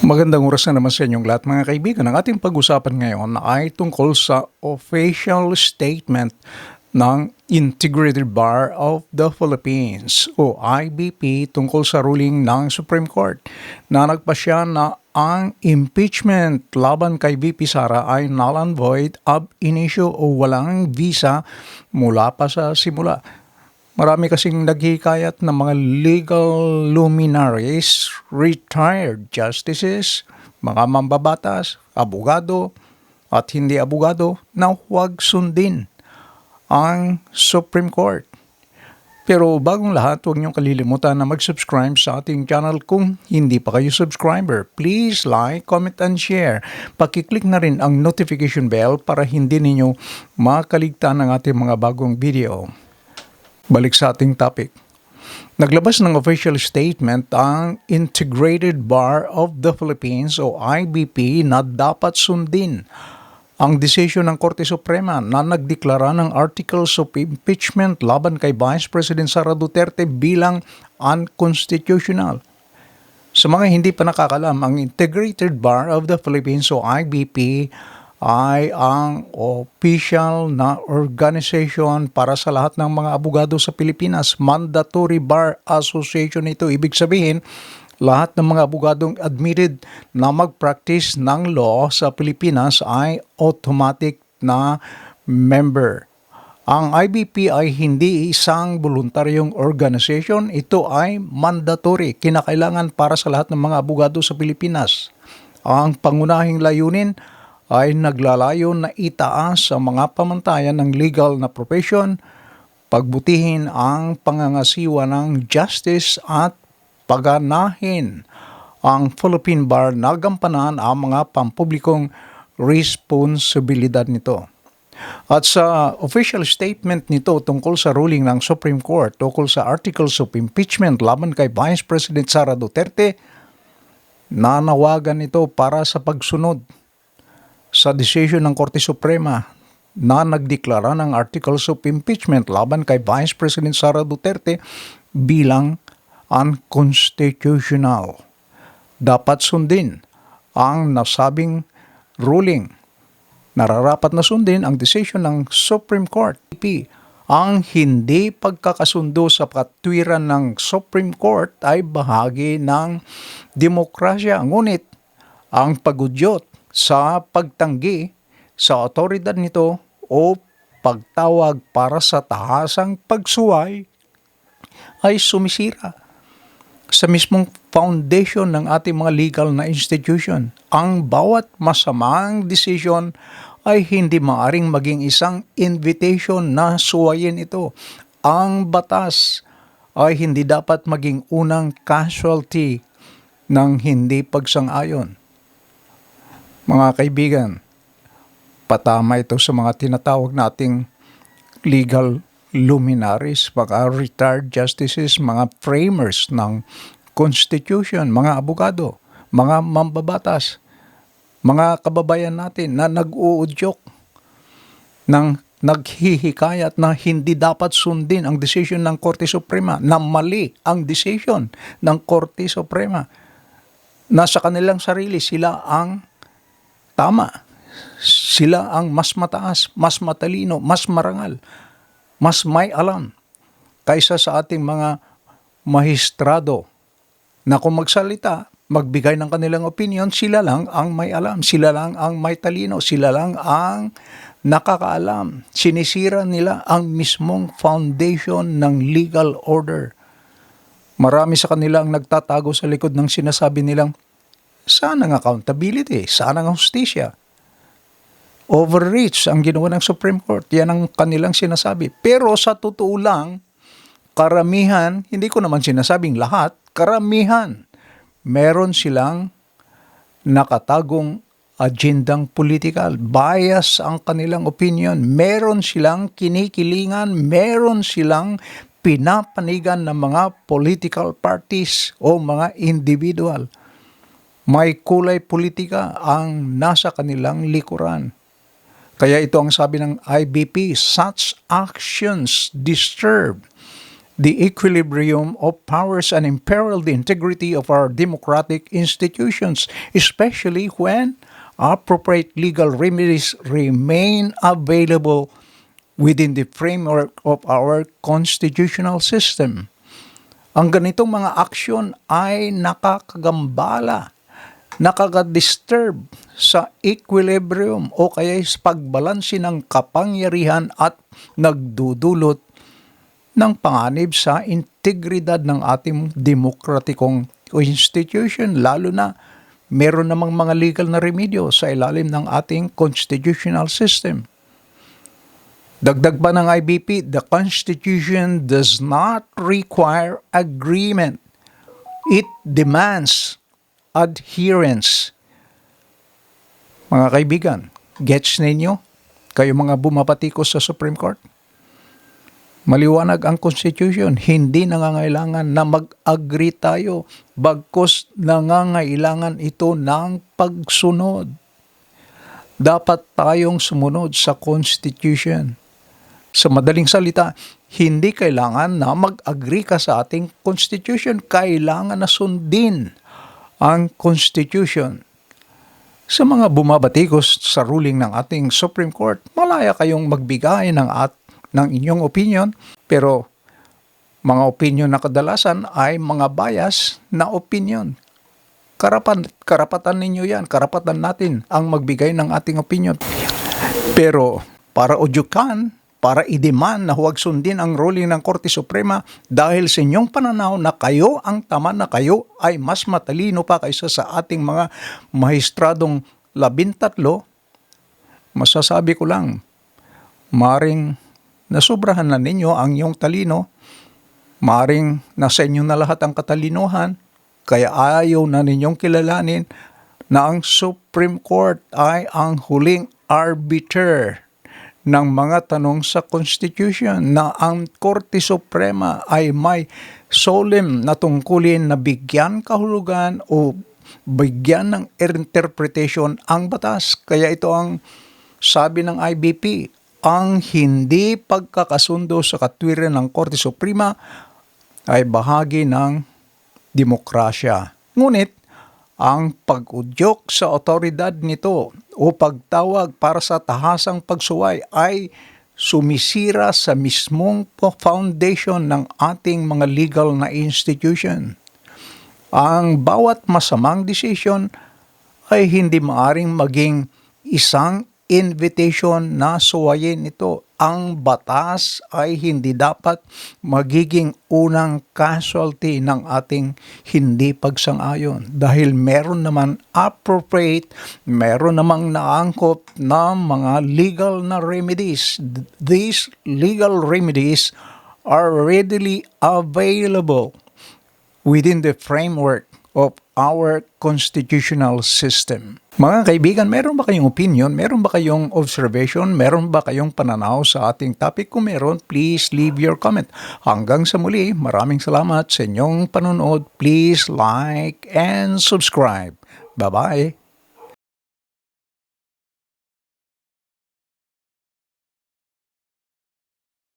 Magandang oras na naman sa inyong lahat mga kaibigan. Ang ating pag-usapan ngayon ay tungkol sa official statement ng Integrated Bar of the Philippines o IBP tungkol sa ruling ng Supreme Court na nagpasya na ang impeachment laban kay VP Sara ay null and void ab initio o walang visa mula pa sa simula. Marami kasing naghihikayat ng mga legal luminaries, retired justices, mga mambabatas, abogado, at hindi abogado na huwag sundin ang Supreme Court. Pero bagong lahat, huwag niyong kalilimutan na mag-subscribe sa ating channel kung hindi pa kayo subscriber. Please like, comment, and share. Pakiclick na rin ang notification bell para hindi ninyo makaligtan ng ating mga bagong video. Balik sa ating topic. Naglabas ng official statement ang Integrated Bar of the Philippines o IBP na dapat sundin ang desisyon ng Korte Suprema na nagdeklara ng articles of impeachment laban kay Vice President Sara Duterte bilang unconstitutional. Sa mga hindi pa nakakalam, ang Integrated Bar of the Philippines o IBP ay ang official na organization para sa lahat ng mga abogado sa Pilipinas. Mandatory Bar Association ito. Ibig sabihin, lahat ng mga abogadong admitted na mag-practice ng law sa Pilipinas ay automatic na member. Ang IBP ay hindi isang voluntaryong organization. Ito ay mandatory, kinakailangan para sa lahat ng mga abogado sa Pilipinas. Ang pangunahing layunin ay naglalayo na itaas ang mga pamantayan ng legal na profession, pagbutihin ang pangangasiwa ng justice at paganahin ang Philippine Bar na gampanan ang mga pampublikong responsibilidad nito. At sa official statement nito tungkol sa ruling ng Supreme Court tungkol sa articles of impeachment laban kay Vice President Sara Duterte, nanawagan ito para sa pagsunod sa desisyon ng Korte Suprema na nagdeklara ng articles of impeachment laban kay Vice President Sara Duterte bilang unconstitutional. Dapat sundin ang nasabing ruling. Nararapat na sundin ang desisyon ng Supreme Court. Ang hindi pagkakasundo sa katwiran ng Supreme Court ay bahagi ng demokrasya. Ngunit ang pagudyot sa pagtanggi sa otoridad nito o pagtawag para sa tahasang pagsuway ay sumisira sa mismong foundation ng ating mga legal na institution. Ang bawat masamang decision ay hindi maaring maging isang invitation na suwayin ito. Ang batas ay hindi dapat maging unang casualty ng hindi pagsang-ayon. Mga kaibigan, patama ito sa mga tinatawag nating legal luminaries, mga retired justices, mga framers ng constitution, mga abogado, mga mambabatas, mga kababayan natin na nag-uudyok ng naghihikayat na hindi dapat sundin ang desisyon ng Korte Suprema, na mali ang desisyon ng Korte Suprema. Nasa kanilang sarili sila ang tama. Sila ang mas mataas, mas matalino, mas marangal, mas may alam kaysa sa ating mga mahistrado na kung magsalita, magbigay ng kanilang opinion, sila lang ang may alam, sila lang ang may talino, sila lang ang nakakaalam. Sinisira nila ang mismong foundation ng legal order. Marami sa kanila ang nagtatago sa likod ng sinasabi nilang Saan ang accountability? Saan ang hustisya? Overreach ang ginawa ng Supreme Court. Yan ang kanilang sinasabi. Pero sa totoo lang, karamihan, hindi ko naman sinasabing lahat, karamihan, meron silang nakatagong agendang politikal. Bias ang kanilang opinion. Meron silang kinikilingan, meron silang pinapanigan ng mga political parties o mga individual may kulay politika ang nasa kanilang likuran. Kaya ito ang sabi ng IBP, such actions disturb the equilibrium of powers and imperil the integrity of our democratic institutions, especially when appropriate legal remedies remain available within the framework of our constitutional system. Ang ganitong mga aksyon ay nakakagambala, nakaka-disturb sa equilibrium o kaya sa pagbalansi ng kapangyarihan at nagdudulot ng panganib sa integridad ng ating demokratikong institution, lalo na meron namang mga legal na remedyo sa ilalim ng ating constitutional system. Dagdag pa ng IBP, the Constitution does not require agreement. It demands adherence. Mga kaibigan, gets ninyo? Kayo mga bumapatikos sa Supreme Court? Maliwanag ang Constitution, hindi nangangailangan na mag-agree tayo, bagkos nangangailangan ito ng pagsunod. Dapat tayong sumunod sa Constitution. Sa madaling salita, hindi kailangan na mag-agree ka sa ating Constitution. Kailangan na sundin ang Constitution. Sa mga bumabatikos sa ruling ng ating Supreme Court, malaya kayong magbigay ng, at, ng inyong opinion, pero mga opinion na kadalasan ay mga bias na opinion. Karapan, karapatan ninyo yan, karapatan natin ang magbigay ng ating opinion. Pero para udyukan, para i-demand na huwag sundin ang ruling ng Korte Suprema dahil sa inyong pananaw na kayo ang tama na kayo ay mas matalino pa kaysa sa ating mga mahistradong labintatlo, masasabi ko lang, maring nasubrahan na ninyo ang iyong talino, maring nasa inyo na lahat ang katalinuhan, kaya ayaw na ninyong kilalanin na ang Supreme Court ay ang huling arbiter ng mga tanong sa Constitution na ang Korte Suprema ay may solemn na tungkulin na bigyan kahulugan o bigyan ng interpretation ang batas. Kaya ito ang sabi ng IBP, ang hindi pagkakasundo sa katwiran ng Korte Suprema ay bahagi ng demokrasya. Ngunit, ang pag-udyok sa otoridad nito o pagtawag para sa tahasang pagsuway ay sumisira sa mismong foundation ng ating mga legal na institution. Ang bawat masamang desisyon ay hindi maaring maging isang invitation na suwayin ito. Ang batas ay hindi dapat magiging unang casualty ng ating hindi pagsang-ayon dahil meron naman appropriate, meron namang naangkop na mga legal na remedies. These legal remedies are readily available within the framework of our constitutional system. Mga kaibigan, meron ba kayong opinion? Meron ba kayong observation? Meron ba kayong pananaw sa ating topic? Kung meron, please leave your comment. Hanggang sa muli, maraming salamat sa inyong panonood. Please like and subscribe. Bye-bye.